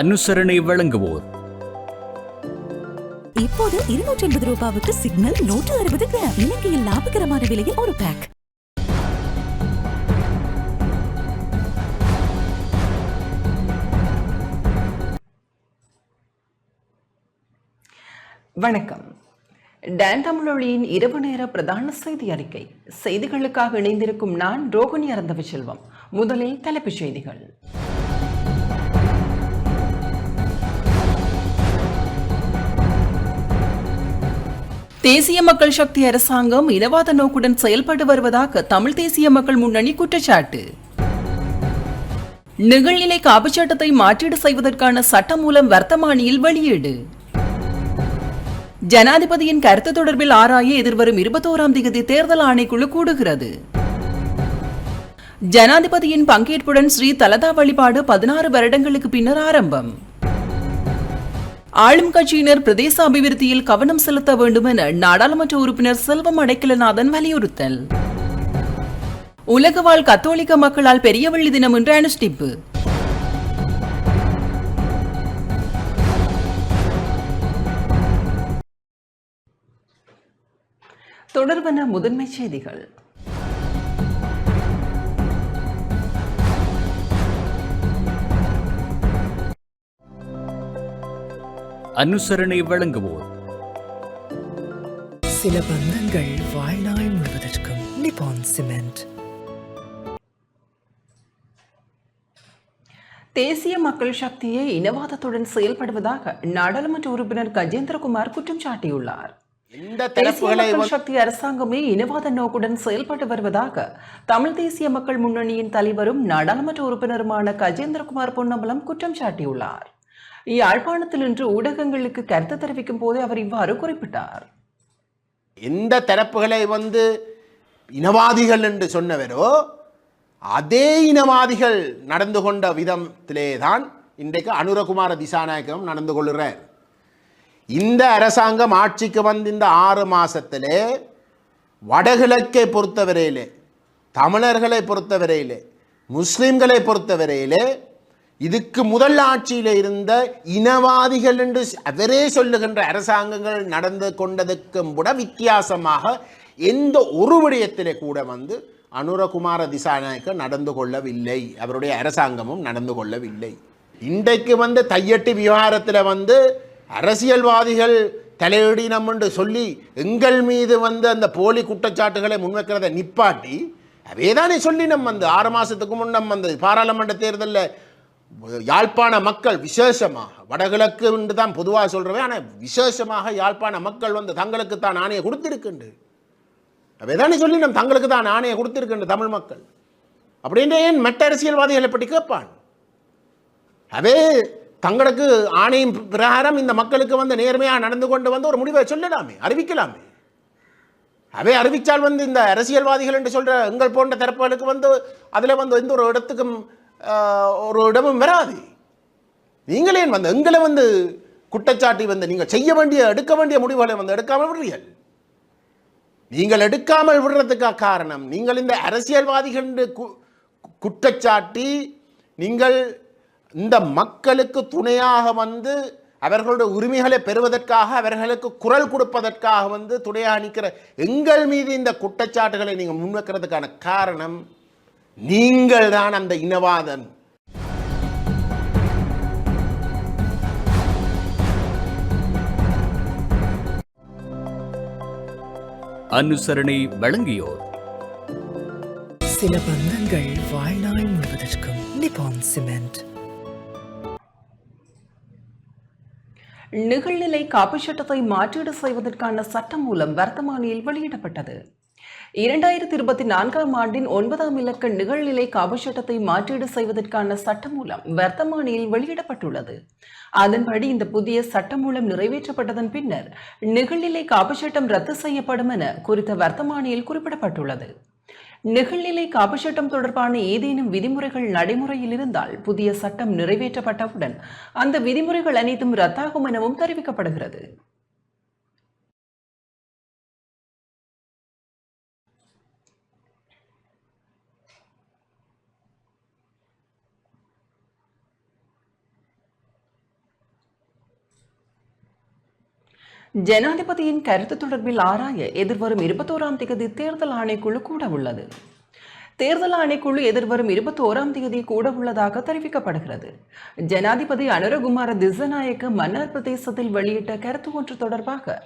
அனுசரணை வழங்குவோர். இப்போது இருநூற்றி எண்பது ரூபாவுக்கு சிக்னல் நூற்று அறுபது கிராம். இலங்கையில் லாபகரமான விலையில் ஒரு பேக் வணக்கம். டான் தமிழொலியின் இரவு நேர பிரதான செய்தி அறிக்கை. செய்திகளுக்காக இணைந்திருக்கும் நான் ரோகிணி அறந்தவ செல்வம் முதலில் தலைப்புச் செய்திகள். தேசிய மக்கள் சக்தி அரசாங்கம் இனவாத நோக்குடன் செயல்பட்டு வருவதாக தமிழ் தேசிய மக்கள் முன்னணி குற்றச்சாட்டு. நிகழ்நிலை காப்புச் சட்டத்தை மாற்றீடு செய்வதற்கான சட்டம் மூலம் வர்த்தமானியில் வெளியீடு. ஜனாதிபதியின் கருத்து தொடர்பில் ஆராய எதிர்வரும் இருபத்தோராம் தேதி தேர்தல் ஆணைக்குழு கூடுகிறது. ஜனாதிபதியின் பங்கேற்புடன் ஸ்ரீ தலதா வழிபாடு பதினாறு வருடங்களுக்கு பின்னர் ஆரம்பம். ஆளும் கட்சியினர் பிரதேச அபிவிருத்தியில் கவனம் செலுத்த வேண்டும் என நாடாளுமன்ற உறுப்பினர் செல்வம் அடைக்கலநாதன் வலியுறுத்தல். உலகவாழ் கத்தோலிக்க மக்களால் பெரியவள்ளி தினம் என்று அனுஷ்டிப்பு. தொடர்பான முதன்மை செய்திகள். அனுசரணை வழங்குவோர். சில பந்தங்கள் வாழ்நாள் முழுவதற்கும் நிப்பான் சிமெண்ட். தேசிய மக்கள் சக்தியை இனவாதத்துடன் செயல்படுவதாக நாடாளுமன்ற உறுப்பினர் கஜேந்திரகுமார் குற்றம் சாட்டியுள்ளார். சக்தி அரசாங்கமே இனவாத நோக்குடன் செயல்பட்டு வருவதாக தமிழ் தேசிய மக்கள் முன்னணியின் தலைவரும் நாடாளுமன்ற உறுப்பினருமான கஜேந்திரகுமார் பொன்னம்பலம் குற்றம் சாட்டியுள்ளார். யாழ்ப்பாணத்தில் இன்று ஊடகங்களுக்கு கருத்து தெரிவிக்கும் போதே அவர் இவ்வாறு குறிப்பிட்டார். எந்த தரப்புகளை வந்து இனவாதிகள் என்று சொன்னவரோ அதே இனவாதிகள் நடந்து கொண்ட விதத்திலே தான் இன்றைக்கு அனுரகுமார திசாநாயகம் நடந்து கொள்கிறார். இந்த அரசாங்கம் ஆட்சிக்கு வந்து இந்த ஆறு மாதத்திலே வடகிழக்கை பொறுத்தவரையிலே தமிழர்களை பொறுத்தவரையிலே முஸ்லீம்களை பொறுத்தவரையிலே இதுக்கு முதல் ஆட்சியில் இருந்த இனவாதிகள் என்று அவரே சொல்லுகின்ற அரசாங்கங்கள் நடந்து கொண்டதுக்கும் கூட வித்தியாசமாக எந்த ஒரு விடயத்திலே கூட வந்து அனுரகுமார திசாநாயக்க நடந்து கொள்ளவில்லை. அவருடைய அரசாங்கமும் நடந்து கொள்ளவில்லை. இன்றைக்கு வந்து தையட்டு விவகாரத்தில் வந்து அரசியல்வாதிகள் தலையிடினம் என்று சொல்லி எங்கள் மீது வந்து அந்த போலி குற்றச்சாட்டுகளை முன்வைக்கிறத நிப்பாட்டி அவேதானே சொல்லி நம்ம வந்து ஆறு மாதத்துக்கு முன் நம்ம வந்து பாராளுமன்ற தேர்தலில் யாழ்ப்பாண மக்கள் விசேஷமாக வடகிழக்கு என்று தான் பொதுவாக சொல்கிறவே ஆனால் விசேஷமாக யாழ்ப்பாண மக்கள் வந்து தங்களுக்கு தான் ஆணையை கொடுத்திருக்கின்று. அவைதானே சொல்லி நம் தங்களுக்கு தான் ஆணையை கொடுத்துருக்குண்டு தமிழ் மக்கள். அப்படின்ற ஏன் மற்ற அரசியல்வாதிகளை பற்றி கேட்பான்? அவே தங்களுக்கு ஆணையம் பிரகாரம் இந்த மக்களுக்கு வந்து நேர்மையாக நடந்து கொண்டு வந்து ஒரு முடிவை சொல்லலாமே அறிவிக்கலாமே. அவை அறிவித்தால் வந்து இந்த அரசியல்வாதிகள் என்று சொல்கிற எங்கள் போன்ற தரப்புகளுக்கு வந்து அதில் வந்து எந்த ஒரு இடத்துக்கும் ஒரு இடமும் வராது. நீங்களே வந்து எங்களை வந்து குற்றச்சாட்டி வந்து நீங்கள் செய்ய வேண்டிய எடுக்க வேண்டிய முடிவுகளை வந்து எடுக்காமல் விடுறீர்கள்? நீங்கள் எடுக்காமல் விடுறதுக்காக காரணம் நீங்கள் இந்த அரசியல்வாதிகள் கு- குற்றச்சாட்டி நீங்கள் இந்த மக்களுக்கு துணையாக வந்து அவர்களுடைய உரிமைகளை பெறுவதற்காக அவர்களுக்கு குரல் கொடுப்பதற்காக வந்து துணையாக நிற்கிற எங்கள் மீது இந்த குற்றச்சாட்டுகளை நீங்கள் முன்வைக்கிறதுக்கான காரணம் நீங்கள் தான் அந்த இனவாதன். அனுசரணை வழங்கியோர். சில பந்தங்கள் வாழ்நாள் முழுவதற்கும் நிப்பான் சிமெண்ட். நிகழ்நிலை காப்புச் சட்டத்தை மாற்றீடு செய்வதற்கான சட்டம் மூலம் வர்த்தமானியில் வெளியிடப்பட்டது. இரண்டாயிரத்தி இருபத்தி நான்காம் ஆண்டின் ஒன்பதாம் இலக்க நிகழ்நிலை காப்புச் சட்டத்தை மாற்றீடு செய்வதற்கான சட்டமூலம் வர்த்தமானியில் வெளியிடப்பட்டுள்ளது. அதன்படி இந்த புதிய சட்டம் மூலம் நிறைவேற்றப்பட்டதன் பின்னர் நிகழ்நிலை காப்புச் சட்டம் ரத்து செய்யப்படும் என குறித்த வர்த்தமானியில் குறிப்பிடப்பட்டுள்ளது. நிகழ்நிலை காப்புச் சட்டம் தொடர்பான ஏதேனும் விதிமுறைகள் நடைமுறையில் இருந்தால் புதிய சட்டம் நிறைவேற்றப்பட்டவுடன் அந்த விதிமுறைகள் அனைத்தும் ரத்தாகும் எனவும் தெரிவிக்கப்படுகிறது. ஜனாதிபதியின் கருத்து தொடர்பில் ஆராய எதிர்வரும் இருபத்தோராம் தேதி தேர்தல் ஆணைக்குழு கூட உள்ளது. தேர்தல் ஆணைக்குழு எதிர்வரும் இருபத்தோராம் தேதி கூட உள்ளதாக தெரிவிக்கப்படுகிறது. ஜனாதிபதி அனுரகுமார திசநாயக்க மன்னார் பிரதேசத்தில் வெளியிட்ட கருத்து ஒன்று தொடர்பாக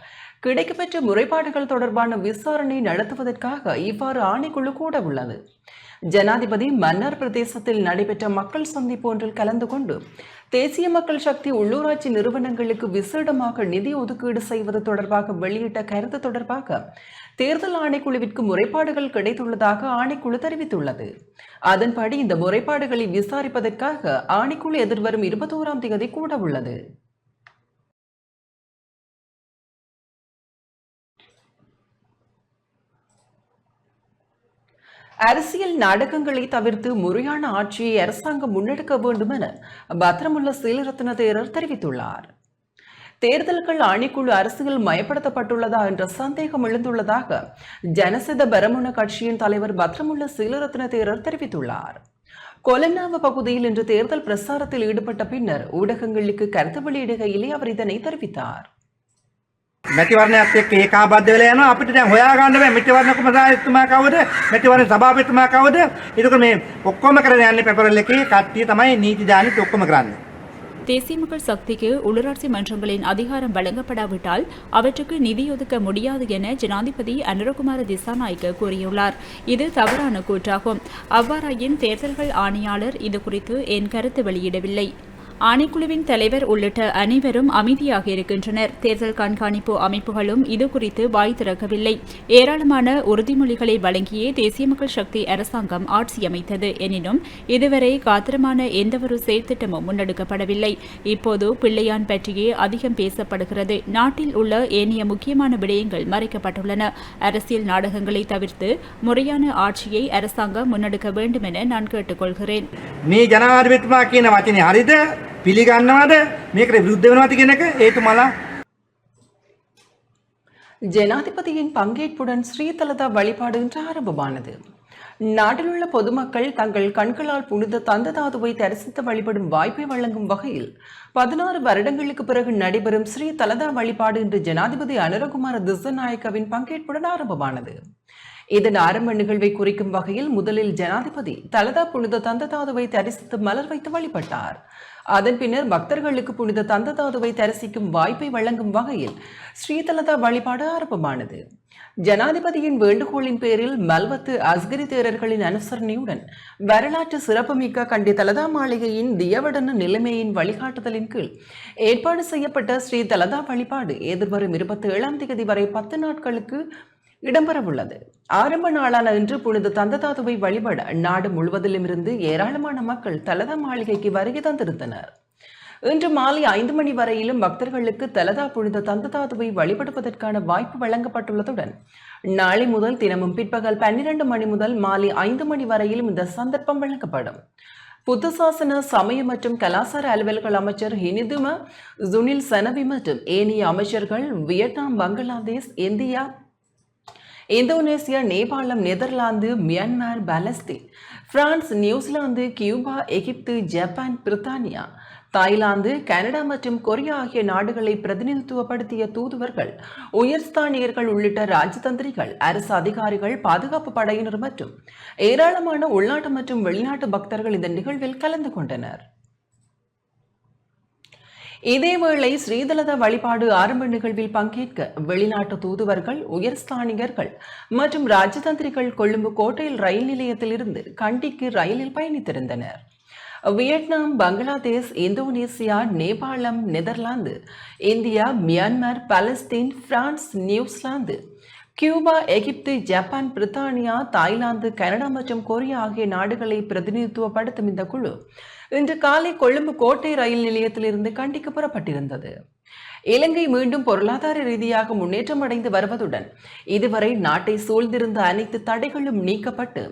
கிடைக்கப்பெற்ற முறைப்பாடுகள் தொடர்பான விசாரணை நடத்துவதற்காக இவ்வாறு ஆணைக்குழு கூட உள்ளது. ஜனாதிபதி மன்னார் பிரதேசத்தில் நடைபெற்ற மக்கள் சந்திப்பு ஒன்றில் கலந்து கொண்டு தேசிய மக்கள் சக்தி உள்ளூராட்சி நிறுவனங்களுக்கு விசேடமாக நிதி ஒதுக்கீடு செய்வது தொடர்பாக வெளியிட்ட கருத்து தொடர்பாக தேர்தல் ஆணைக்குழுவிற்கு முறைப்பாடுகள் கிடைத்துள்ளதாக ஆணைக்குழு தெரிவித்துள்ளது. அதன்படி இந்த முறைப்பாடுகளை விசாரிப்பதற்காக ஆணைக்குழு எதிர்வரும் இருபத்தோராம் தேதி கூட உள்ளது அரசியல் நாடகங்களை தவிர்த்து முறையான ஆட்சியை அரசாங்கம் முன்னெடுக்க வேண்டும் என பத்திரமுள்ள சீலரத்ன தேரர் தெரிவித்துள்ளார். தேர்தல்கள் ஆணைக்குழு அரசியல் மயப்படுத்தப்பட்டுள்ளதா என்ற சந்தேகம் எழுந்துள்ளதாக ஜனசித பரமுன கட்சியின் தலைவர் பத்ரமுள்ள சீலரத்ன தேரர் தெரிவித்துள்ளார். கொலனாவ பகுதியில் இன்று தேர்தல் பிரசாரத்தில் ஈடுபட்ட பின்னர் ஊடகங்களுக்கு கருத்து வெளியிடுகையிலே அவர் இதனை தெரிவித்தார். මැතිවරණයත් එක්ක ඒකාබද්ධ වෙලා යනවා අපිට දැන් හොයාගන්න බෑ මැතිවරණ කොමසාරිස්තුමා කවුද මැතිවරණ සභාපතිතුමා කවුද ඒක මේ ඔක්කොම කරගෙන යන්නේ පෙපරල් එකේ කට්ටිය තමයි නීති දානිත් ඔක්කොම කරන්නේ தேசிய மக்கள் சக்திக்கு உள்ளூராட்சி மன்றங்களின் அதிகாரம் வழங்கப்படாவிட்டால் அவற்றுக்கு நிதி ஒதுக்க முடியாது என ஜனாதிபதி அனுரகுமார திசாநாயக்க கூறியுள்ளார் இது தவறான கூற்றாகும் அவ்வாறாயின் தேர்தல்கள் ஆணையாளர் இதுகுறித்து என் கருத்து வெளியிடவில்லை ஆணைக்குழுவின் தலைவர் உள்ளிட்ட அனைவரும் அமைதியாக இருக்கின்றனர். தேர்தல் கண்காணிப்பு அமைப்புகளும் இதுகுறித்து வாய் திறக்கவில்லை. ஏராளமான உறுதிமொழிகளை வழங்கியே தேசிய மக்கள் சக்தி அரசாங்கம் ஆட்சி அமைத்தது. எனினும் இதுவரை காத்திரமான எந்தவொரு செயற்திட்டமும் முன்னெடுக்கப்படவில்லை. இப்போது பிள்ளையான் பற்றியே அதிகம் பேசப்படுகிறது. நாட்டில் உள்ள ஏனைய முக்கியமான விடயங்கள் மறைக்கப்பட்டுள்ளன. அரசியல் நாடகங்களை தவிர்த்து முறையான ஆட்சியை அரசாங்கம் முன்னெடுக்க வேண்டும் என நான் கேட்டுக்கொள்கிறேன். මේ ජනාධිපතිතුමා කියන වචනේ හරිද පිළිගන්නවද මේකට විරුද්ධ වෙනවද කියන එක ඒතුමාලා ஜனாதிபதியின் பங்கேற்புடன் ஸ்ரீதலதா வழிபாடு இன்று ஆரம்பமானது நாட்டிலுள்ள பொதுமக்கள் தங்கள் கண்களால் புனித தந்ததாதுவை தரிசித்து வழிபடும் வாய்ப்பை வழங்கும் வகையில் பதினாறு வருடங்களுக்கு பிறகு நடைபெறும் ஸ்ரீ தலதா வழிபாடு இன்று ஜனாதிபதி அனுரகுமார திசநாயக்கவின் பங்கேற்புடன் ஆரம்பமானது இதன் ஆரம்ப நிகழ்வை குறிக்கும் வகையில் முதலில் ஜனாதிபதி தலதா புனித தந்ததாதுவை தரிசித்து மலர் வைத்து வழிபட்டார் அதன் பின்னர் பக்தர்களுக்கு புனித தந்ததாதுவை தரிசிக்கும் வாய்ப்பை வழங்கும் வகையில் ஸ்ரீதலதா வழிபாடு ஆரம்பமானது. ஜனாதிபதியின் வேண்டுகோளின் பேரில் மல்வத்து அஸ்கரி தேரர்களின் அனுசரணையுடன் வரலாற்று சிறப்புமிக்க கண்டி தலதா மாளிகையின் தியவடன நிலைமையின் வழிகாட்டுதலின் கீழ் ஏற்பாடு செய்யப்பட்ட ஸ்ரீ தலதா வழிபாடு எதிர்வரும் இருபத்தி ஏழாம் தேதி வரை பத்து நாட்களுக்கு இடம்பெறவுள்ளது. ஆரம்ப நாளான இன்று புனித தந்ததாதுவை வழிபட நாடு முழுவதிலுமிருந்து ஏராளமான மக்கள் தலதா மாளிகைக்கு வருகை தந்திருந்தனர். இன்று மாலை ஐந்து மணி வரையிலும் பக்தர்களுக்கு தலதா புனித தந்ததாதுவை வழிபடுவதற்கான வாய்ப்பு வழங்கப்பட்டுள்ளதுடன் நாளை முதல் தினமும் பிற்பகல் பன்னிரண்டு மணி முதல் மாலை ஐந்து மணி வரையிலும் இந்த சந்தர்ப்பம் வழங்கப்படும். புத்த சாசன சமய மற்றும் கலாசார அலுவல்கள் அமைச்சர் ஹினிதும சுனில் சனவி மற்றும் ஏனைய அமைச்சர்கள் வியட்நாம் பங்களாதேஷ் இந்தியா இந்தோனேசியா நேபாளம் Netherlands Myanmar Palestine France New Zealand Cuba Egypt Japan பிரித்தானியா தாய்லாந்து கனடா மற்றும் கொரியா ஆகிய நாடுகளை பிரதிநிதித்துவப்படுத்திய தூதுவர்கள் உயர்ஸ்தானியர்கள் உள்ளிட்ட ராஜதந்திரிகள் அரசு அதிகாரிகள் பாதுகாப்பு படையினர் மற்றும் ஏராளமான உள்நாட்டு மற்றும் வெளிநாட்டு பக்தர்கள் இந்த நிகழ்வில் கலந்து கொண்டனர். இதேவேளை ஸ்ரீதலத வழிபாடு ஆரம்ப நிகழ்வில் பங்கேற்க வெளிநாட்டு தூதுவர்கள் உயர்ஸ்தானிகர்கள் மற்றும் ராஜதந்திரிகள் கொழும்பு கோட்டையில் ரயில் நிலையத்திலிருந்து கண்டிக்கு ரயிலில் பயணித்திருந்தனர். வியட்நாம் பங்களாதேஷ் இந்தோனேசியா நேபாளம் Netherlands India Myanmar Palestine France New Zealand Cuba Egypt Japan பிரித்தானியா தாய்லாந்து கனடா மற்றும் கொரியா ஆகிய நாடுகளை பிரதிநிதித்துவப்படுத்தும் இந்த குழு இன்று காலை கொழும்பு கோட்டை ரயில் நிலையத்திலிருந்து கண்டிக்கு புறப்பட்டிருந்தது. இலங்கை மீண்டும் பொருளாதார ரீதியாக முன்னேற்றம் அடைந்து வருவதுடன் இதுவரை நாட்டை சூழ்ந்திருந்த அனைத்து தடைகளும் நீக்கப்பட்டு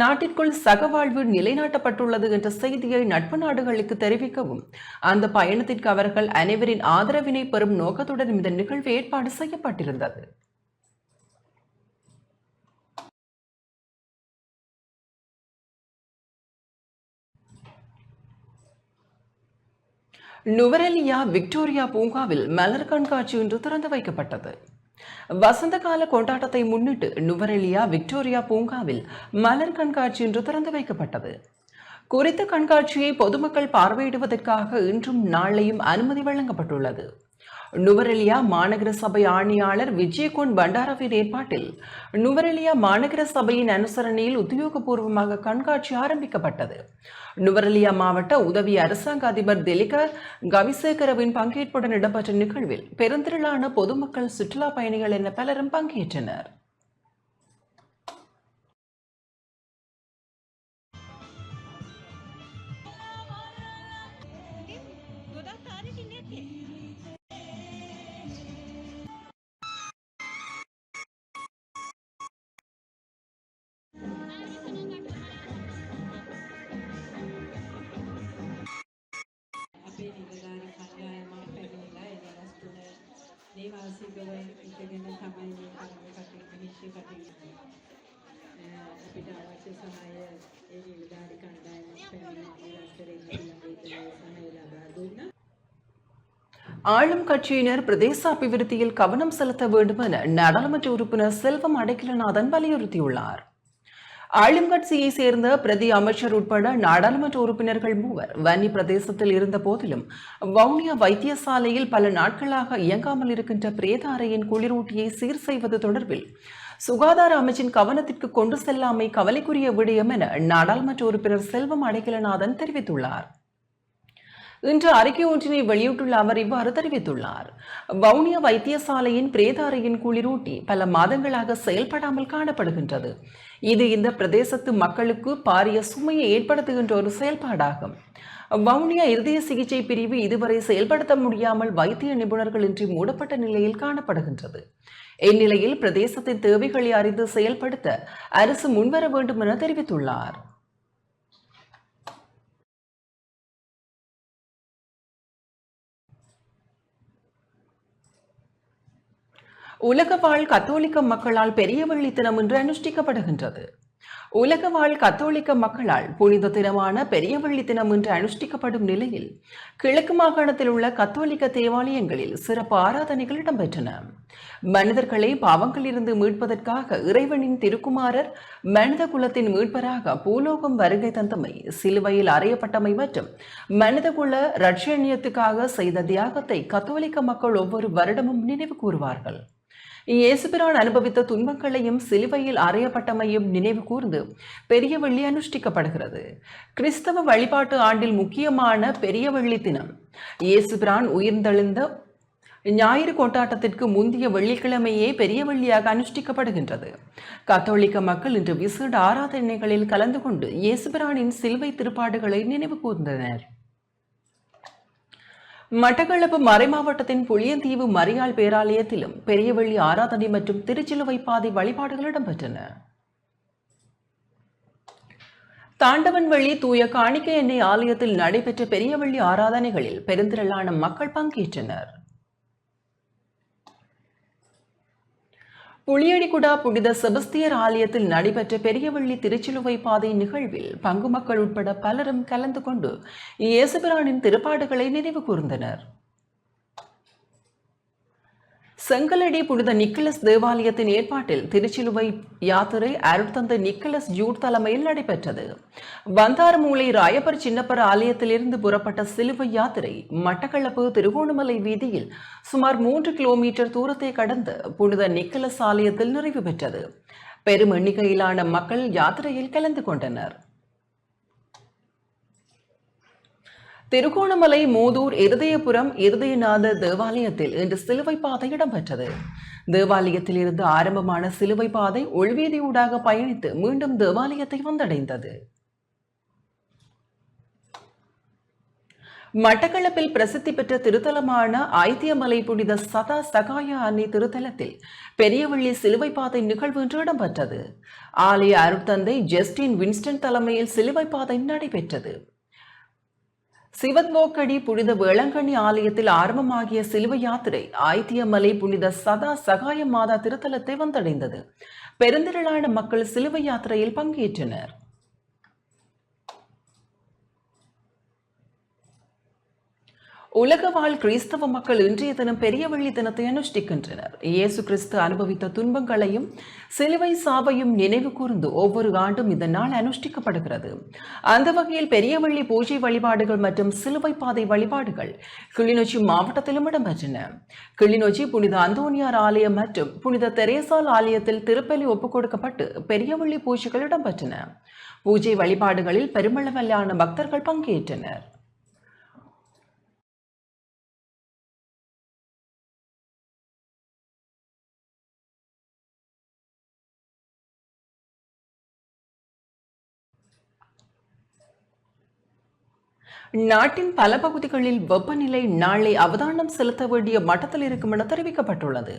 நாட்டிற்குள் சகவாழ்வு நிலைநாட்டப்பட்டுள்ளது என்ற செய்தியை நட்பு நாடுகளுக்கு தெரிவிக்கவும் அந்த பயணத்திற்கு அவர்கள் அனைவரின் ஆதரவினை பெறும் நோக்கத்துடன் இந்த நிகழ்வு ஏற்பாடு செய்யப்பட்டிருந்தது. நுவரெலியா விக்டோரியா பூங்காவில் மலர் கண்காட்சி ஒன்று திறந்து வைக்கப்பட்டது. வசந்த கால கொண்டாட்டத்தை முன்னிட்டு நுவரெலியா விக்டோரியா பூங்காவில் மலர் கண்காட்சி இன்று திறந்து வைக்கப்பட்டது. குறித்த கண்காட்சியை பொதுமக்கள் பார்வையிடுவதற்காக இன்றும் நாளையும் அனுமதி வழங்கப்பட்டுள்ளது. நுவரெலியா மாநகர சபை ஆணையாளர் விஜயகோன் பண்டாராவின் ஏற்பாட்டில். நுவரெலியா மாநகர சபையின் அனுசரணையில் உத்தியோகபூர்வமாக கண்காட்சி ஆரம்பிக்கப்பட்டது. நுவரெலியா மாவட்ட உதவி அரசாங்க அதிபர் தெலிக கவிசேகரவின் பங்கேற்புடன் இடம்பெற்ற நிகழ்வில் பெருந்திரளான பொதுமக்கள் சுற்றுலா பயணிகள் என பலரும் பங்கேற்றனர். අපිට අවශ්‍ය සහාය ඒ නිලධාරි කණ්ඩායම පැමිණි නිරන්තරයෙන් ඊළඟ සහාය ලබා දුන්නා ஆளும் கட்சியினர் பிரதேச அபிவிருத்தியில் கவனம் செலுத்த வேண்டும் என நாடாளுமன்ற உறுப்பினர் செல்வம் அடைக்கலநாதன் வலியுறுத்தியுள்ளார் ஆளும் கட்சியை சேர்ந்த பிரதி அமைச்சர் உட்பட நாடாளுமன்ற உறுப்பினர்கள் மூவர் வன்னி பிரதேசத்தில் இருந்த போதிலும் வவுனியா வைத்தியசாலையில் பல நாட்களாக இயங்காமல் இருக்கின்ற பிரேத அறையின் குளிரூட்டியை சீர் செய்வது தொடர்பில் சுகாதார அமைச்சின் கவனத்திற்கு கொண்டு செல்லாமை கவலைக்குரிய விடயம் என நாடாளுமன்ற உறுப்பினர் செல்வம் அடைக்கலநாதன் தெரிவித்துள்ளார். இன்று அறிக்கை ஒன்றினை வெளியிட்டுள்ள அவர் இவ்வாறு தெரிவித்துள்ளார். வவுனியா வைத்தியசாலையின் பிரேதாரையின் குளிரூட்டி பல மாதங்களாக செயல்படாமல் காணப்படுகின்றது. இது இந்த பிரதேசத்து மக்களுக்கு பாரிய சுமையை ஏற்படுத்துகின்ற ஒரு செயல்பாடாகும். வவுனியா இருதய சிகிச்சை பிரிவு இதுவரை செயல்படுத்த முடியாமல் வைத்திய நிபுணர்களின்றி மூடப்பட்ட நிலையில் காணப்படுகின்றது. இந்நிலையில் பிரதேசத்தின் தேவைகளை அறிந்து செயல்படுத்த அரசு முன்வர வேண்டும் என தெரிவித்துள்ளார். உலக வாழ் கத்தோலிக்க மக்களால் பெரிய வெள்ளித்தனம் என்று அனுஷ்டிக்கப்படுகின்றது. உலக வாழ் கத்தோலிக்க மக்களால் புனித தினமான பெரியவள்ளி தினம் இன்று அனுஷ்டிக்கப்படும் நிலையில் கிழக்கு மாகாணத்தில் உள்ள கத்தோலிக்க தேவாலயங்களில் சிறப்பு ஆராதனைகள் இடம்பெற்றன. மனிதர்களை பாவங்களிலிருந்து மீட்பதற்காக இறைவனின் திருக்குமாரர் மனித குலத்தின் மீட்பராக பூலோகம் வருகை தந்தமை சிலுவையில் அறையப்பட்டமை மற்றும் மனிதகுல ரட்சணியத்துக்காக செய்த தியாகத்தை கத்தோலிக்க மக்கள் ஒவ்வொரு வருடமும் நினைவு கூறுவார்கள். இயேசுபிரான் அனுபவித்த துன்பங்களையும் சிலுவையில் அறையப்பட்டமையும் நினைவு கூர்ந்து பெரிய வெள்ளி அனுஷ்டிக்கப்படுகிறது. கிறிஸ்தவ வழிபாட்டு ஆண்டில் முக்கியமான பெரிய வெள்ளி தினம். இயேசுபிரான் உயிர்ந்தெழுந்த ஞாயிறு கொண்டாட்டத்திற்கு முந்தைய வெள்ளிக்கிழமையே பெரிய வெள்ளியாக அனுஷ்டிக்கப்படுகின்றது. கத்தோலிக்க மக்கள் இன்று விசேட ஆராதனைகளில் கலந்து கொண்டு இயேசுபிரானின் சிலுவை திருப்பாடுகளை நினைவு கூர்ந்தனர். மட்டக்களப்பு மறைமாவட்டத்தின் புளியந்தீவு மரியாள் பேராலயத்திலும் பெரியவள்ளி ஆராதனை மற்றும் திருச்சிலுவை பாதை வழிபாடுகள் இடம்பெற்றன. தாண்டவன்வள்ளி தூய காணிக்கை எண்ணெய் ஆலயத்தில் நடைபெற்ற பெரியவள்ளி ஆராதனைகளில் பெருந்திரளான மக்கள் பங்கேற்றனர். புளியடிகுடா புனித செபஸ்தியர் ஆலயத்தில் நடைபெற்ற பெரியவள்ளி திருச்சிலுவை பாதை நிகழ்வில் பங்கு மக்கள் உட்பட பலரும் கலந்து கொண்டு இயேசுபிரானின் திருப்பாடுகளை நினைவு கூர்ந்தனர். செங்கலடி புனித நிக்கலஸ் தேவாலயத்தின் ஏற்பாட்டில் திருச்சிலுவை யாத்திரை அருட்தந்தை நிக்கலஸ் ஜூட் தலைமையில் நடைபெற்றது. வந்தாரமூலை ராயப்பர் சின்னப்பர் ஆலயத்திலிருந்து புறப்பட்ட சிலுவை யாத்திரை மட்டக்களப்பு திருகோணமலை வீதியில் சுமார் மூன்று கிலோமீட்டர் தூரத்தை கடந்து புனித நிக்கலஸ் ஆலயத்தில் நிறைவு பெற்றது. பெரும் எண்ணிக்கையிலான மக்கள் யாத்திரையில் கலந்து கொண்டனர். திருகோணமலை மூதூர் இருதயபுரம் இருதயநாத தேவாலயத்தில் இன்று சிலுவை பாதை இடம்பெற்றது. தேவாலயத்தில் இருந்து ஆரம்பமான சிலுவை பாதை உள்வீதியூடாக பயணித்து மீண்டும் தேவாலயத்தை வந்தடைந்தது. மட்டக்களப்பில் பிரசித்தி பெற்ற திருத்தலமான ஐத்தியமலை புனித சதா சகாய அன்னை திருத்தலத்தில் பெரியவள்ளி சிலுவை பாதை நிகழ்வு இன்று இடம்பெற்றது. ஆலய அருட்தந்தை ஜஸ்டின் வின்ஸ்டன் தலைமையில் சிலுவை பாதை நடைபெற்றது. சிவத்மோக்கடி புனித வேளங்கண்ணி ஆலயத்தில் ஆரம்பமாகிய சிலுவை யாத்திரை ஆய்த்தியமலை புனித சதா சகாய மாதா திருத்தலத்தை வந்தடைந்தது. பெருந்திரளான மக்கள் சிலுவை யாத்திரையில் பங்கேற்றனர். உலக வாழ் கிறிஸ்தவ மக்கள் இன்றைய தினம் பெரிய வெள்ளி தினத்தை அனுஷ்டிக்கின்றனர். இயேசு கிறிஸ்து அனுபவித்த துன்பங்களையும் சிலுவை சாவையும் நினைவு கூர்ந்து ஒவ்வொரு ஆண்டும் இந்த நாள் அனுஷ்டிக்கப்படுகிறது. அந்த வகையில் பெரிய வெள்ளி பூஜை வழிபாடுகள் மற்றும் சிலுவை பாதை வழிபாடுகள் கிளிநொச்சி மாவட்டத்திலும் இடம்பெற்றன. கிளிநொச்சி புனித அந்தோனியார் ஆலயம் மற்றும் புனித தெரேசால் ஆலயத்தில் திருப்பலி ஒப்புக் கொடுக்கப்பட்டு பெரிய வெள்ளி பூஜைகள் இடம்பெற்றன. பூஜை வழிபாடுகளில் பெருமளவிலான பக்தர்கள் பங்கேற்றனர். நாட்டின் பல பகுதிகளில் வெப்பநிலை நாளை அவதானம் செலுத்த வேண்டிய மட்டத்தில் இருக்கும் என தெரிவிக்கப்பட்டுள்ளது.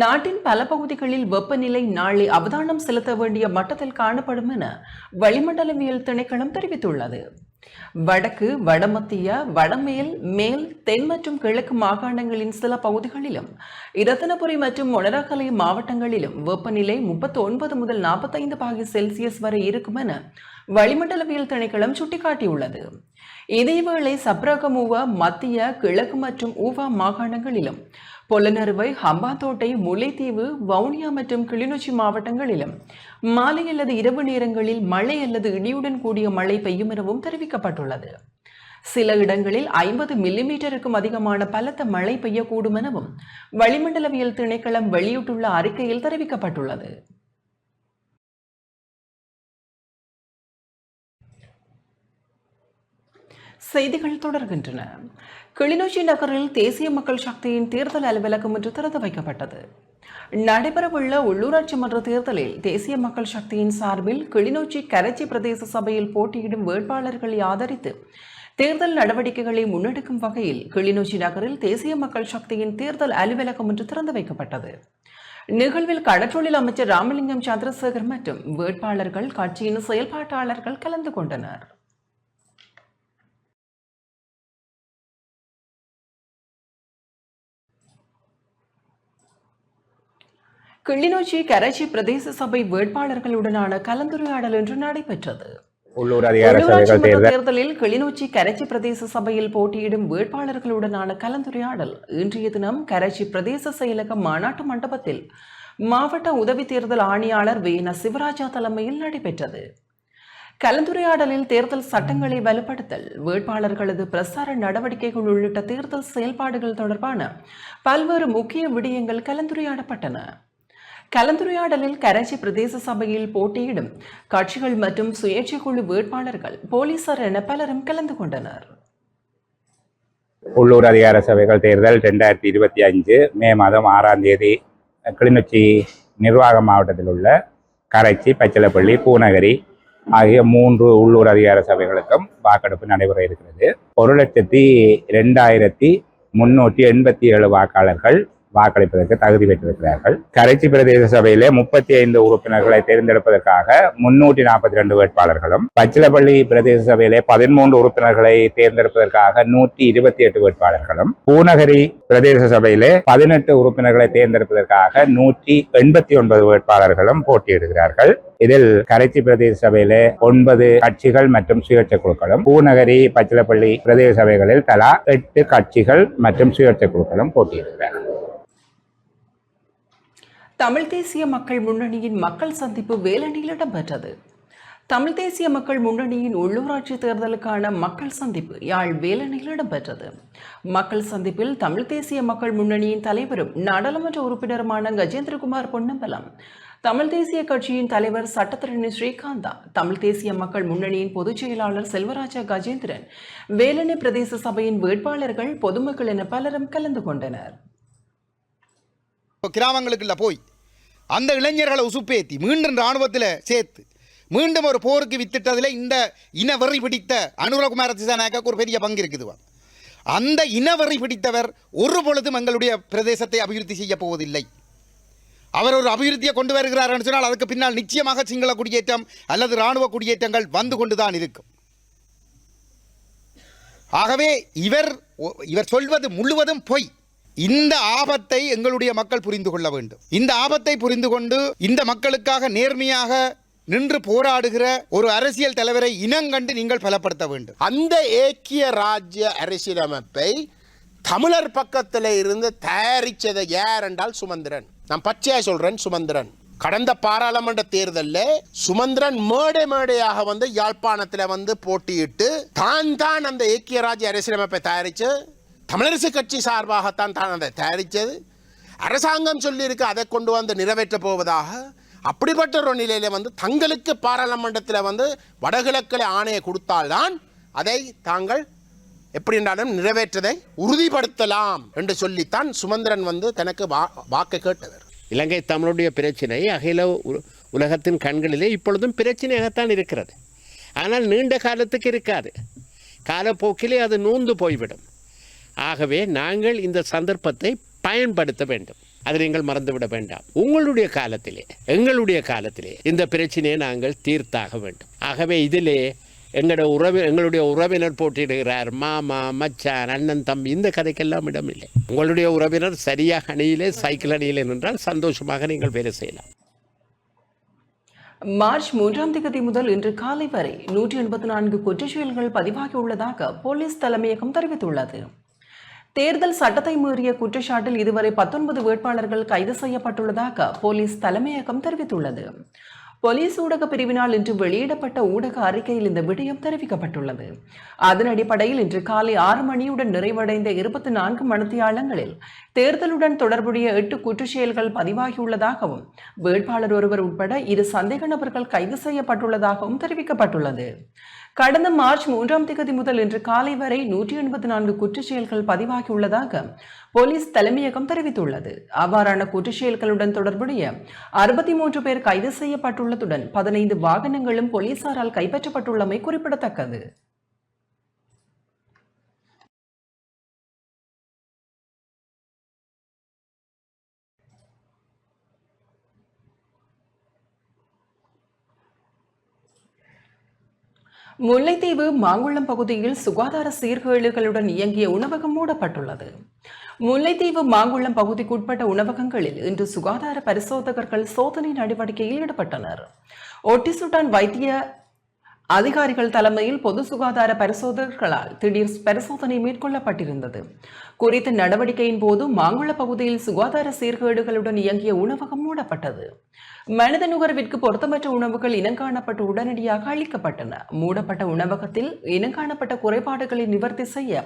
நாட்டின் பல பகுதிகளில் வெப்பநிலை நாளை அவதானம் செலுத்த வேண்டிய மட்டத்தில் காணப்படும் என வளிமண்டலவியல் திணைக்களம் தெரிவித்துள்ளது. வடக்கு வடமத்திய வடமேல் மேல் தென் மற்றும் கிழக்கு மாகாணங்களின் சில பகுதிகளிலும் இரத்தினபுரி மற்றும் மொனராகலை மாவட்டங்களிலும் வெப்பநிலை முப்பத்தி ஒன்பது முதல் நாற்பத்தைந்து பாகி செல்சியஸ் வரை இருக்கும் என வளிமண்டலவியல் திணைக்களம் சுட்டிக்காட்டியுள்ளது. இதேவேளை சப்ரகமுவ மத்திய கிழக்கு மற்றும் ஊவா மாகாணங்களிலும் பொலனறுவை ஹம்பாந்தோட்டை முல்லைத்தீவு வவுனியா மற்றும் கிளிநொச்சி மாவட்டங்களிலும் மாலை அல்லது இரவு நேரங்களில் மழை அல்லது இடியுடன் கூடிய மழை பெய்யும் எனவும் தெரிவிக்கப்பட்டுள்ளது. சில இடங்களில் ஐம்பது மில்லிமீட்டருக்கும் அதிகமான பலத்த மழை பெய்யக்கூடும் எனவும் வளிமண்டலவியல் திணைக்களம் வெளியிட்டுள்ள அறிக்கையில் தெரிவிக்கப்பட்டுள்ளது. செய்திகள் தொடர்கின்றன. கிளிநொச்சி நகரில் தேசிய மக்கள் சக்தியின் தேர்தல் அலுவலகம் இன்று திறந்து வைக்கப்பட்டது. நடைபெறவுள்ள உள்ளூராட்சி மன்ற தேர்தலில் தேசிய மக்கள் சக்தியின் சார்பில் கிளிநொச்சி கரைச்சி பிரதேச சபையில் போட்டியிடும் வேட்பாளர்களை ஆதரித்து தேர்தல் நடவடிக்கைகளை முன்னெடுக்கும் வகையில் கிளிநொச்சி நகரில் தேசிய மக்கள் சக்தியின் தேர்தல் அலுவலகம் இன்று திறந்து வைக்கப்பட்டது. நிகழ்வில் கடற்றொழில் அமைச்சர் ராமலிங்கம் சந்திரசேகர் மற்றும் வேட்பாளர்கள் கட்சியின் செயல்பாட்டாளர்கள் கலந்து கொண்டனர். கிளிநொச்சி கரைச்சி பிரதேச சபை வேட்பாளர்களுடனான கலந்துரையாடல் இன்று நடைபெற்றது. உள்ளூராட்சி மன்ற தேர்தலில் கிளிநொச்சி கரைச்சி பிரதேச சபையில் போட்டியிடும் வேட்பாளர்களுடனான கலந்துரையாடல் இன்றைய தினம் கரைச்சி பிரதேச செயலக மாநாட்டு மண்டபத்தில் மாவட்ட உதவி தேர்தல் ஆணையாளர் வே ந சிவராஜா தலைமையில் நடைபெற்றது. கலந்துரையாடலில் தேர்தல் சட்டங்களை வலுப்படுத்தல் வேட்பாளர்களது பிரசார நடவடிக்கைகள் உள்ளிட்ட தேர்தல் செயல்பாடுகள் தொடர்பான பல்வேறு முக்கிய விடயங்கள் கலந்துரையாடப்பட்டன. கலந்துரையாடலில் கரைச்சி பிரதேச சபையில் போட்டியிடும். கட்சிகள் மற்றும் சுயேட்சை குழு வேட்பாளர்கள் போலீசார் என பலரும் கலந்து கொண்டனர். உள்ளூர் அதிகார சபைகள் தேர்தல் ரெண்டாயிரத்தி இருபத்தி அஞ்சு மே மாதம் ஆறாம் தேதி கிளிநொச்சி நிர்வாக மாவட்டத்தில் உள்ள கரைச்சி பச்சிலப்பள்ளி பூநகரி ஆகிய மூன்று உள்ளூர் அதிகார சபைகளுக்கும் வாக்கெடுப்பு நடைபெற இருக்கிறது. ஒரு லட்சத்தி ரெண்டாயிரத்தி முன்னூற்றி எண்பத்தி ஏழு வாக்காளர்கள் வாக்களிப்பதற்கு தகுதி பெற்றிருக்கிறார்கள். கரைச்சி பிரதேச சபையிலே முப்பத்தி ஐந்து உறுப்பினர்களை தேர்ந்தெடுப்பதற்காக முன்னூற்றி நாற்பத்தி ரெண்டு வேட்பாளர்களும் பச்சிலப்பள்ளி பிரதேச சபையிலே பதிமூன்று உறுப்பினர்களை தேர்ந்தெடுப்பதற்காக நூற்றி இருபத்தி எட்டு வேட்பாளர்களும் பூநகரி பிரதேச சபையிலே பதினெட்டு உறுப்பினர்களை தேர்ந்தெடுப்பதற்காக நூற்றி எண்பத்தி ஒன்பது வேட்பாளர்களும் போட்டியிடுகிறார்கள். இதில் கரைச்சி பிரதேச சபையிலே ஒன்பது கட்சிகள் மற்றும் சுயேட்சை குழுக்களும் பூநகரி பச்சிலப்பள்ளி பிரதேச சபைகளில் தலா எட்டு கட்சிகள் மற்றும் சுயேட்சை குழுக்களும் போட்டியிடுகிறார்கள். தமிழ் தேசிய மக்கள் முன்னணியின் மக்கள் சந்திப்பு வேலணியில் இடம்பெற்றது. தமிழ் தேசிய மக்கள் முன்னணியின் உள்ளூராட்சி தேர்தலுக்கான மக்கள் சந்திப்பு யாழ் வேலணியில் இடம்பெற்றது. மக்கள் சந்திப்பில் தமிழ் தேசிய மக்கள் முன்னணியின் தலைவரும் நாடாளுமன்ற உறுப்பினருமான கஜேந்திரகுமார் பொன்னம்பலம் தமிழ் தேசிய கட்சியின் தலைவர் சட்டத்திரணி ஸ்ரீகாந்தா தமிழ் தேசிய மக்கள் முன்னணியின் பொதுச் செயலாளர் செல்வராஜா கஜேந்திரன் வேலணி பிரதேச சபையின் வேட்பாளர்கள் பொதுமக்கள் என பலரும் கலந்து கொண்டனர். கிராமங்களுக்குள்ள போய். அந்த இளைஞர்களை உசுப்பேத்தி மீண்டும் இராணுவத்தில் சேர்த்து மீண்டும் ஒரு போருக்கு வித்திட்டதில் இந்த இனவெறி பிடித்த அனுரகுமார திசாநாயக்காக்கு ஒரு பெரிய பங்கு இருக்குதுவா. அந்த இனவெறி பிடித்தவர் ஒரு பொழுதும் எங்களுடைய பிரதேசத்தை அபிவிருத்தி செய்ய போவதில்லை. அவர் ஒரு அபிவிருத்தியை கொண்டு வருகிறார் சொன்னால் அதுக்கு பின்னால் நிச்சயமாக சிங்கள குடியேற்றம் அல்லது இராணுவ குடியேற்றங்கள் வந்து கொண்டுதான் இருக்கும். ஆகவே இவர் இவர் சொல்வது முழுவதும் பொய். இந்த ஆபத்தை எங்களுடைய மக்கள் புரிந்து கொள்ள வேண்டும். இந்த ஆபத்தை புரிந்து கொண்டு இந்த மக்களுக்காக நேர்மையாக நின்று போராடுகிற ஒரு அரசியல் தலைவரை இனங்கண்டு நீங்கள் பலப்படுத்த வேண்டும். அந்த ஏக்கிய ராஜ்ய அரசியலமைப்பை தமிழர் பக்கத்தில் இருந்து தயாரித்ததை யார் என்றால் சுமந்திரன். நான் பச்சையாக சொல்கிறேன் சுமந்திரன். கடந்த பாராளுமன்ற தேர்தலில் சுமந்திரன் மேடை மேடையாக வந்து யாழ்ப்பாணத்தில் வந்து போட்டியிட்டு தான் தான் அந்த ஏக்கிய ராஜ்ய அரசியலமைப்பை தயாரித்து தமிழரசு கட்சி சார்பாகத்தான் தான் அதை தயாரித்தது. அரசாங்கம் சொல்லியிருக்கு அதை கொண்டு வந்து நிறைவேற்றப் போவதாக. அப்படிப்பட்ட ஒரு நிலையில் வந்து தங்களுக்கு பாராளுமன்றத்தில் வந்து வடகிழக்கில் ஆணையை கொடுத்தால்தான் அதை தாங்கள் எப்படி என்றாலும் நிறைவேற்றதை உறுதிப்படுத்தலாம் என்று சொல்லித்தான் சுமந்திரன் வந்து தனக்கு வா வாக்கை கேட்டவர். இலங்கை தமிழுடைய பிரச்சினை அகில உலகத்தின் கண்களிலே இப்பொழுதும் பிரச்சனையாகத்தான் இருக்கிறது. ஆனால் நீண்ட காலத்துக்கு இருக்காது. காலப்போக்கிலே அது நூந்து போய்விடும். ஆகவே நாங்கள் இந்த சந்தர்ப்பத்தை பயன்படுத்த வேண்டும். அதை நீங்கள் மறந்துவிட வேண்டாம். உங்களுடைய காலத்திலே எங்களுடைய காலத்திலே இந்த பிரச்சனையை நாங்கள் தீர்த்தாக வேண்டும். ஆகவே இதிலே எங்களோட உறவி எங்களுடைய உறவினர் போட்டியிடுகிறார் மாமா மச்சான் அண்ணன் தம்பி இந்த கதைக்கெல்லாம் இடமில்லை. உங்களுடைய உறவினர் சரியாக அணியிலே சைக்கிள் அணியிலே நின்றால் சந்தோஷமாக நீங்கள் வேலை செய்யலாம். மார்ச் மூன்றாம் தேதி முதல் இன்று காலை வரை நூற்றி எண்பத்தி நான்கு குற்றச்செயல்கள் பதிவாகியுள்ளதாக போலீஸ் தலைமையகம் தெரிவித்துள்ளது. தேர்தல் சட்டத்தை மீறிய குற்றச்சாட்டில் இதுவரை பத்தொன்பது வேட்பாளர்கள் கைது செய்யப்பட்டுள்ளதாக போலீஸ் தலைமையகம் தெரிவித்துள்ளது. போலீஸ் ஊடக பிரிவினால் இன்று வெளியிடப்பட்ட ஊடக அறிக்கையில் இந்த விடயம் தெரிவிக்கப்பட்டுள்ளது. அதன் அடிப்படையில் இன்று காலை ஆறு மணியுடன் நிறைவடைந்த இருபத்தி நான்கு மணித்தியாலங்களில் தேர்தலுடன் தொடர்புடைய எட்டு குற்றச்செயல்கள் பதிவாகியுள்ளதாகவும் வேட்பாளர் ஒருவர் உட்பட இரு சந்தேக நபர்கள் கைது செய்யப்பட்டுள்ளதாகவும் தெரிவிக்கப்பட்டுள்ளது. கடந்த மார்ச் மூன்றாம் தேதி முதல் இன்று காலை வரை நூற்றி எண்பத்தி நான்கு குற்றச்செயல்கள் பதிவாகியுள்ளதாக போலீஸ் தலைமையகம் தெரிவித்துள்ளது. அவ்வாறான குற்றச்செயல்களுடன் தொடர்புடைய அறுபத்தி மூன்று பேர் கைது செய்யப்பட்டுள்ளதுடன் பதினைந்து வாகனங்களும் போலீசாரால் கைப்பற்றப்பட்டுள்ளமை குறிப்பிடத்தக்கது. முல்லைத்தீவு மாங்குளம் பகுதியில் சுகாதார சீர்கேடுகளுடன் இயங்கிய உணவகம் மூடப்பட்டுள்ளது. முல்லைத்தீவு மாங்குளம் பகுதிக்குட்பட்ட உணவகங்களில் இன்று சுகாதார பரிசோதகர்கள் சோதனை நடவடிக்கையில் ஈடுபட்டனர். ஒட்டிசுட்டான் வைத்திய அதிகாரிகள் தலைமையில் பொது சுகாதார பரிசோதகர்களால் திடீர் பரிசோதனை மேற்கொள்ளப்பட்டிருந்தது. குறித்த நடவடிக்கையின் போது மாங்குள பகுதியில் சுகாதார சீர்கேடுகளுடன் இயங்கிய உணவகம் மூடப்பட்டது. மனித நுகர்விற்கு பொருத்தமற்ற உணவுகள் இனங்காணப்பட்டு உடனடியாக அளிக்கப்பட்டன. மூடப்பட்ட உணவகத்தில் இனங்காணப்பட்ட குறைபாடுகளை நிவர்த்தி செய்ய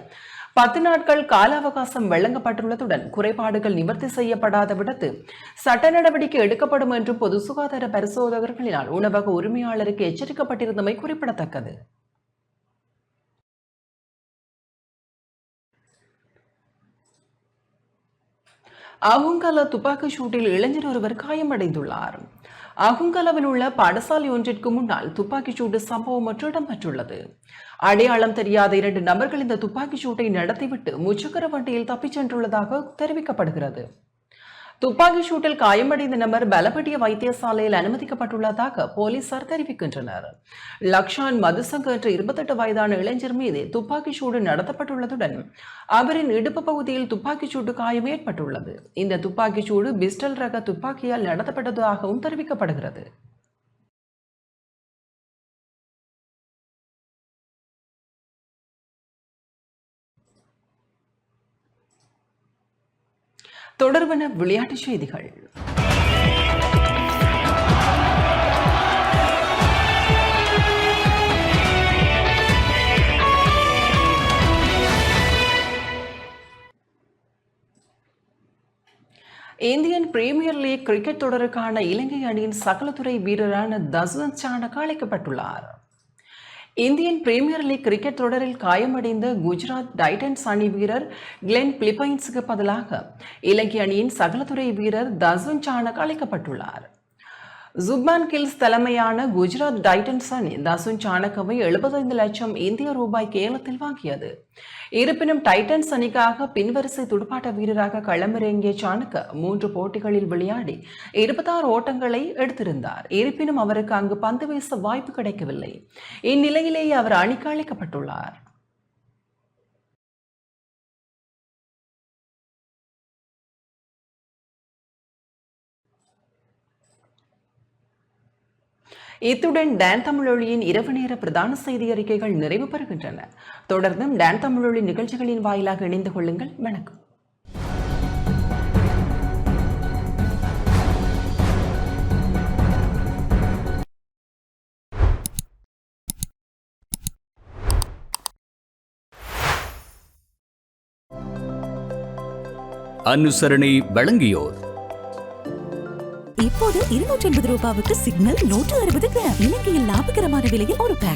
பத்து நாட்கள் கால அவகாசம் வழங்கப்பட்டுள்ளதுடன் குறைபாடுகள் நிவர்த்தி செய்யப்படாத விடத்து சட்ட நடவடிக்கை எடுக்கப்படும் என்று பொது சுகாதார பரிசோதகர்களினால் உணவக உரிமையாளருக்கு எச்சரிக்கப்பட்டிருந்தமை குறிப்பிடத்தக்கது. அவுங்கல துப்பாக்கி சூட்டில் இளைஞர் ஒருவர் காயமடைந்துள்ளார். அகுங்கலவில் உள்ள பாடசாலை ஒன்றிற்கு முன்னால் துப்பாக்கிச் சூடு சம்பவம் ஒன்று இடம்பெற்றுள்ளது. அடையாளம் தெரியாத இரண்டு நபர்கள் இந்த துப்பாக்கிச் சூட்டை நடத்திவிட்டு முச்சக்கர வண்டியில் தப்பிச் சென்றுள்ளதாக தெரிவிக்கப்படுகிறது. துப்பாக்கி சூட்டில் காயமடைந்த நபர் பலப்பட்டிய வைத்தியசாலையில் அனுமதிக்கப்பட்டுள்ளதாக போலீசார் தெரிவிக்கின்றனர். லக்ஷான் மதுசங்கர் என்ற இருபத்தெட்டு வயதான இளைஞர் மீது துப்பாக்கி சூடு நடத்தப்பட்டுள்ளதுடன் அவரின் இடுப்பு பகுதியில் துப்பாக்கி சூடு காயம் ஏற்பட்டுள்ளது. இந்த துப்பாக்கி சூடு பிஸ்டல் ரக துப்பாக்கியால் நடத்தப்பட்டதாகவும் தெரிவிக்கப்படுகிறது. தொடர்பான விளையாட்டு செய்திகள். இந்தியன் பிரீமியர் லீக் கிரிக்கெட் தொடருக்கான இலங்கை அணியின் சகலத்துறை வீரரான தஸ்வந்த் சாணக் அழைக்கப்பட்டுள்ளார். இந்தியன் பிரீமியர் லீக் கிரிக்கெட் தொடரில் காயமடைந்த குஜராத் டைட்டன்ஸ் அணி வீரர் கிளென் பிலிப்பைன்ஸுக்கு பதிலாக இலங்கை அணியின் சகலத்துறை வீரர் தசுன் சாணக் அழைக்கப்பட்டுள்ளார். ஜுப்மான் கில்ஸ் தலைமையான குஜராத் டைட்டன்ஸ் அணி தசுன் சாணக்கவை எழுபத்தைந்து லட்சம் இந்திய ரூபாய் கேலத்தில் வாங்கியது. இருப்பினும் டைட்டன்ஸ் அணிக்காக பின்வரிசை துடுப்பாட்ட வீரராக களமிறங்கிய சாணக்க மூன்று போட்டிகளில் விளையாடி இருபத்தாறு ஓட்டங்களை எடுத்திருந்தார். இருப்பினும் அவருக்கு அங்கு பந்து வீச வாய்ப்பு கிடைக்கவில்லை. இந்நிலையிலேயே அவர் அணிக்கு அழைக்கப்பட்டுள்ளார். இத்துடன் டான் தமிழொலியின் இரவு நேர பிரதான செய்தி அறிக்கைகள் நிறைவு பெறுகின்றன. தொடர்ந்தும் டான் தமிழொலி நிகழ்ச்சிகளின் வாயிலாக இணைந்து கொள்ளுங்கள். வணக்கம். அனுசரணை வழங்கியோர். இப்போது இருநூற்றி ஐம்பது ரூபாவுக்கு சிக்னல் நூற்று அறுபது கிராம். இலங்கையில் லாபகரமான விலையில் ஒரு பேக்